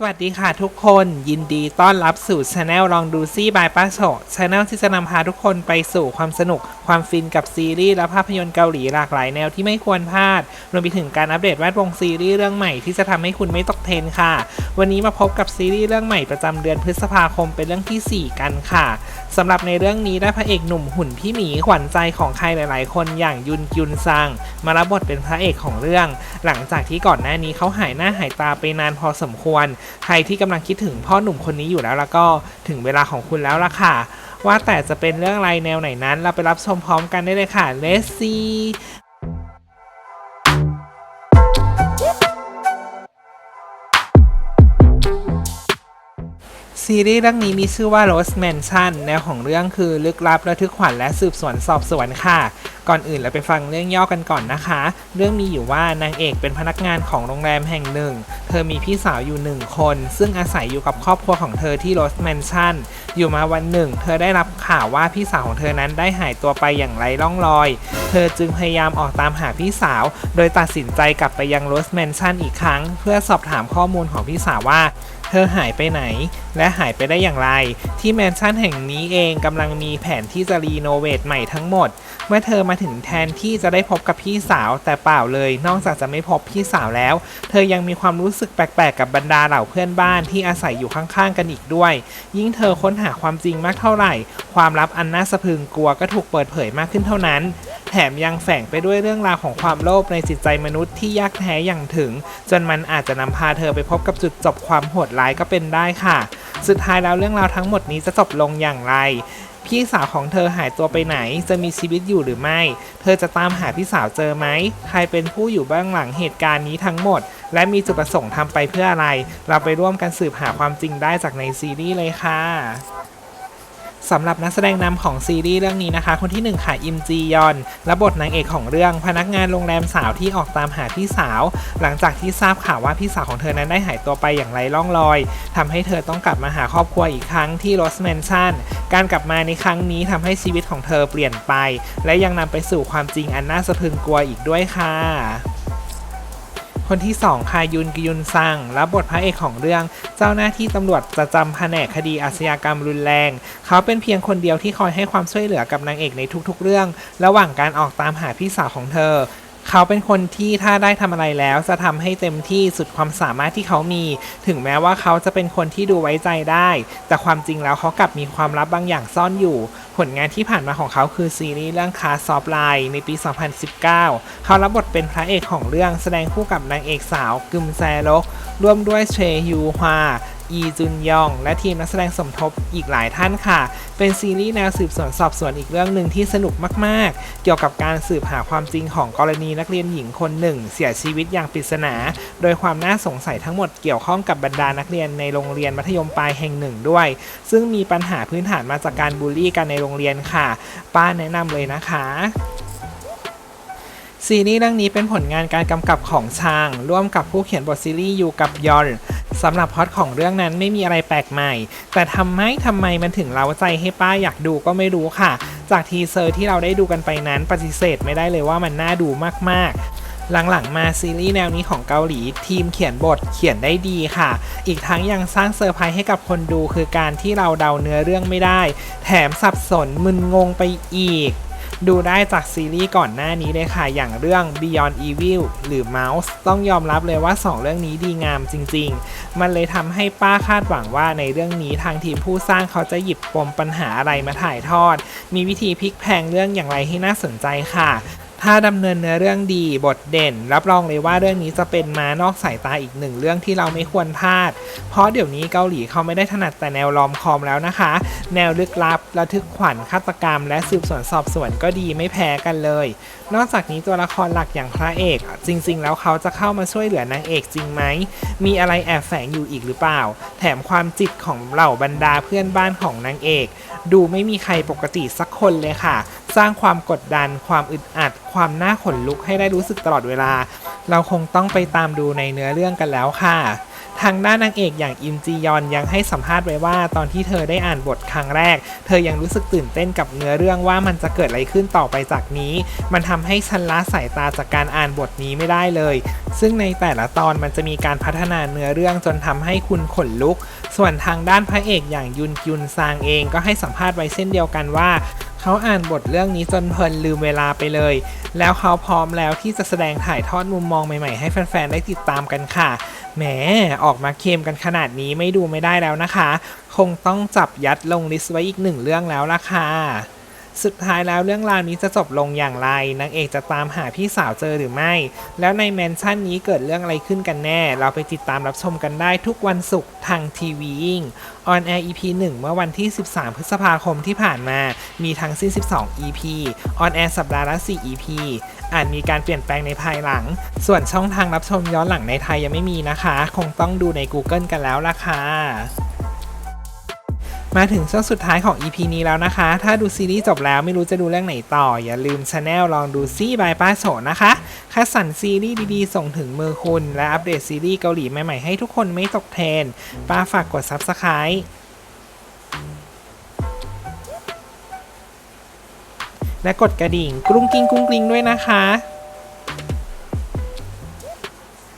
สวัสดีค่ะทุกคนยินดีต้อนรับสู่ช anel ลองดูซี่บายป้าโฉช anel ที่จะนำพาทุกคนไปสู่ความสนุก ความฟินกับซีรีส์และภาพยนตร์เกาหลีหลากหลายแนวที่ไม่ควรพลาด รวมไปถึงการอัปเดตแวดวงซีรีส์เรื่องใหม่ที่จะทำให้คุณไม่ตกเทรนค่ะ วันนี้มาพบกับซีรีส์เรื่องใหม่ประจำเดือนพฤษภาคมเป็นเรื่องทีสี่4 กันค่ะสำหรับในเรื่องนี้ได้พระเอกหนุ่มหุ่นพี่หมีขวัญใจของใครหลาย ๆ คนอย่างยุนยุนซังมารับบทเป็นพระเอกของเรื่อง หลังจากที่ก่อนหน้านี้เขาหายหน้าหายตาไปนานพอสมควรใครที่กำลังคิดถึงพ่อหนุ่มคนนี้อยู่แล้วแล้วก็ถึงเวลาของคุณแล้วล่ะค่ะ ว่าแต่จะเป็นเรื่องอะไรแนวไหนนั้น เราไปรับชมพร้อมกันได้เลยค่ะ Let's see ซี ซีรีส์เรื่องนี้มีชื่อว่า Rose Mansion แนวของเรื่องคือลึกลับระทึกขวัญและสืบสวนสอบสวนค่ะ ก่อนอื่นเราไปฟังเรื่องย่อกันก่อนนะคะ เรื่องมีอยู่ว่านางเอกเป็นพนักงานของโรงแรมแห่งหนึ่ง เธอมีพี่สาวอยู่หนึ่งคน ซึ่งอาศัยอยู่กับครอบครัวของเธอที่ Rose Mansion อยู่มาวันหนึ่ง เธอได้รับข่าวว่าพี่สาวของเธอนั้นได้หายตัวไปอย่างไร้ร่องรอย เธอจึงพยายามออกตามหาพี่สาว โดยตัดสินใจกลับไปยัง Rose Mansion อีกครั้ง เพื่อสอบถามข้อมูลของพี่สาวว่า เธอหายไปไหน และหายไปได้อย่างไร ที่แมนชั่นแห่งนี้เองกำลังมีแผนที่จะรีโนเวทใหม่ทั้งหมด เมื่อเธอมาถึงแทนที่จะได้พบกับพี่สาวแต่เปล่าเลย นอกจากจะไม่พบพี่สาวแล้ว เธอยังมีความรู้สึกแปลกๆกับบรรดาเหล่าเพื่อนบ้านที่อาศัยอยู่ข้างๆกันอีกด้วย ยิ่งเธอค้นหาความจริงมากเท่าไหร่ ความลับอันน่าสะพรึงกลัวก็ถูกเปิดเผยมากขึ้นเท่านั้น แถมยังแฝงไปด้วยเรื่องราวของความโลภในจิตใจมนุษย์ที่ยากแท้อย่างถึง จนมันอาจจะนำพาเธอไปพบกับจุดจบความโหดร้ายก็เป็นได้ค่ะ สุดท้ายแล้วเรื่องราวทั้งหมดนี้จะจบลงอย่างไรพี่สาวของเธอหายตัวไปไหน จะมีชีวิตอยู่หรือไม่ เธอจะตามหาพี่สาวเจอไหม ใครเป็นผู้อยู่เบื้องหลังเหตุการณ์นี้ทั้งหมด และมีจุดประสงค์ทำไปเพื่ออะไร เราไปร่วมกันสืบหาความจริงได้จากในซีรีส์เลยค่ะ สำหรับนักแสดงนำของซีรีส์เรื่องนี้นะคะ คนที่1ค่ะอิมจียอนและบทนางเอกของเรื่องพนักงานโรงแรมสาวที่ออกตามหาพี่สาว หลังจากที่ทราบข่าวว่าพี่สาวของเธอนั้นได้หายตัวไปอย่างไรล่องลอยทำให้เธอต้องกลับมาหาครอบครัวอีกครั้งที่โรสแมนชั่นการกลับมาในครั้งนี้ทำให้ชีวิตของเธอเปลี่ยนไป และยังนำไปสู่ความจริงอันน่าสะพรึงกลัวอีกด้วยค่ะ คนที่ 2ค่ะยุนกยุนซังรับบทพระเอกของเรื่อง เจ้าหน้าที่ตำรวจประจำแผนกคดีอาชญากรรมรุนแรง เขาเป็นเพียงคนเดียวที่คอยให้ความช่วยเหลือกับนางเอกในทุกๆ เรื่อง ระหว่างการออกตามหาพี่สาวของเธอ เขาเป็นคนที่ถ้าได้ทำอะไรแล้ว จะทำให้เต็มที่สุดความสามารถที่เขามี ถึงแม้ว่าเขาจะเป็นคนที่ดูไว้ใจได้ แต่ความจริงแล้วเขากลับมีความลับบางอย่างซ่อนอยู่ ผลงานที่ผ่านมาของเขาคือซีรีส์เรื่องคาซอฟไลน์ในปี 2019 เขารับบทเป็นพระเอกของเรื่องแสดงคู่กับนางเอกสาวกึมแซลกร่วมด้วยเชยูฮวา อีจุนยอง และทีมนักแสดงสมทบอีกหลายท่านค่ะ เป็นซีรีส์แนวสืบสวนสอบสวนอีกเรื่องหนึ่งที่สนุกมากๆ เกี่ยวกับการสืบหาความจริงของกรณีนักเรียนหญิงคนหนึ่ง เสียชีวิตอย่างปริศนา โดยความน่าสงสัยทั้งหมดเกี่ยวข้องกับบรรดานักเรียนในโรงเรียนมัธยมปลายแห่งหนึ่งด้วย ซึ่งมีปัญหาพื้นฐานมาจากการบูลลี่กันในโรงเรียนค่ะ ป้าแนะนำเลยนะคะซีรีส์เรื่องนี้เป็นผลงานการกำกับของชาง ร่วมกับผู้เขียนบทซีรีส์อยู่กับยอน สำหรับพอตของเรื่องนั้นไม่มีอะไรแปลกใหม่ แต่ทำไมทำไมมันถึงเล้าใจให้ป้าอยากดูก็ไม่รู้ค่ะ จากทีเซอร์ที่เราได้ดูกันไปนั้นปฏิเสธไม่ได้เลยว่ามันน่าดูมากๆหลังๆ มาซีรีส์แนวนี้ของเกาหลี ทีมเขียนบทเขียนได้ดีค่ะ อีกทั้งยังสร้างเซอร์ไพรส์ให้กับคนดูคือการที่เราเดาเนื้อเรื่องไม่ได้ แถมสับสนมึนงงไปอีก ดูได้จากซีรีส์ก่อนหน้านี้เลยค่ะ อย่างเรื่อง Beyond Evil หรือ Mouse ต้องยอมรับเลยว่า 2 เรื่องนี้ดีงามจริง ๆ มันเลยทำให้ป้าคาดหวังว่าในเรื่องนี้ทางทีมผู้สร้างเขาจะหยิบปมปัญหาอะไรมาถ่ายทอด มีวิธีพลิกแพงเรื่องอย่างไรให้น่าสนใจค่ะ ถ้าดำเนินเนื้อเรื่องดีบทเด่น รับรองเลยว่าเรื่องนี้จะเป็นมานอกสายตาอีกหนึ่งเรื่องที่เราไม่ควรพลาด เพราะเดี๋ยวนี้เกาหลีเขาไม่ได้ถนัดแต่แนวลอมคอมแล้วนะคะ แนวลึกลับระทึกขวัญฆาตกรรม และสืบสวนสอบสวนก็ดีไม่แพ้กันเลย นอกจากนี้ตัวละครหลักอย่างพระเอก จริง ๆ แล้วเขาจะเข้ามาช่วยเหลือนางเอกจริงไหมมีอะไรแอบแฝงอยู่อีกหรือเปล่า แถมความจิตของเหล่าบรรดาเพื่อนบ้านของนางเอก ดูไม่มีใครปกติสักคนเลยค่ะ สร้างความกดดัน ความอึดอัด ความน่าขนลุกให้ได้รู้สึกตลอดเวลา เราคงต้องไปตามดูในเนื้อเรื่องกันแล้วค่ะ ทางด้านนางเอกอย่างอิมจียอนยังให้สัมภาษณ์ไว้ว่า ตอนที่เธอได้อ่านบทครั้งแรก เธอยังรู้สึกตื่นเต้นกับเนื้อเรื่องว่ามันจะเกิดอะไรขึ้นต่อไปจากนี้ มันทำให้ฉันละสายตาจากการอ่านบทนี้ไม่ได้เลย ซึ่งในแต่ละตอนมันจะมีการพัฒนาเนื้อเรื่องจนทำให้คุณขนลุก ส่วนทางด้านพระเอกอย่างยุนยุนซางเองก็ให้สัมภาษณ์ไว้เช่นเดียวกันว่าเขาอ่านบทเรื่องนี้จนเพลินลืมเวลาไปเลย แล้วเขาพร้อมแล้วที่จะแสดงถ่ายทอดมุมมองใหม่ๆให้แฟนๆ ได้ติดตามกันค่ะ แหมออกมาเค็มกันขนาดนี้ไม่ดูไม่ได้แล้วนะคะ คงต้องจับยัดลงลิสต์ไว้อีกหนึ่งเรื่องแล้วล่ะค่ะ สุดท้ายแล้วเรื่องราวนี้จะจบลงอย่างไรนางเอกจะตามหาพี่สาวเจอหรือไม่ แล้วในแมนชั่นนี้เกิดเรื่องอะไรขึ้นกันแน่ เราไปติดตามรับชมกันได้ทุกวันศุกร์ทางทีวียิ่งออนแอร์ EP 1 เมื่อวันที่ 13 พฤษภาคมที่ผ่านมา มีทั้งสิ้น 12 EP ออนแอร์สัปดาห์ละ 4 EP อาจมีการเปลี่ยนแปลงในภายหลัง ส่วนช่องทางรับชมย้อนหลังในไทยยังไม่มีนะคะ คงต้องดูใน Google กันแล้วล่ะค่ะ มาถึงช่วงสุดท้ายของ EP นี้แล้วนะคะ ถ้าดูซีรีส์จบแล้วไม่รู้จะดูเรื่องไหนต่อ อย่าลืมช anel ลองดูซี่บายป้าโฉนะคะคัดสรรซีรีส์ดีๆ ส่งถึงมือคุณ และอัปเดตซีรีส์เกาหลีใหม่ๆ ให้ทุกคนไม่ตกเทรนป้าฝากกด Subscribe และกดกระดิ่งกรุ้งกิ้งกรุ้งกิ้งด้วยนะคะ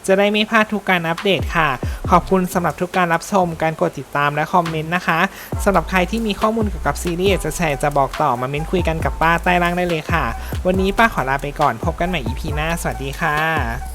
จะได้ไม่พลาดทุกการอัปเดตค่ะ ขอบคุณสำหรับทุกการรับชม การกดติดตามและคอมเมนต์นะคะสำหรับใครที่มีข้อมูลเกี่ยวกับซีรีส์จะแชร์จะบอกต่อมาเม้นคุยกันกับป้าใต้ล่างได้เลยค่ะ วันนี้ป้าขอลาไปก่อนพบกันใหม่ EP หน้า สวัสดีค่ะ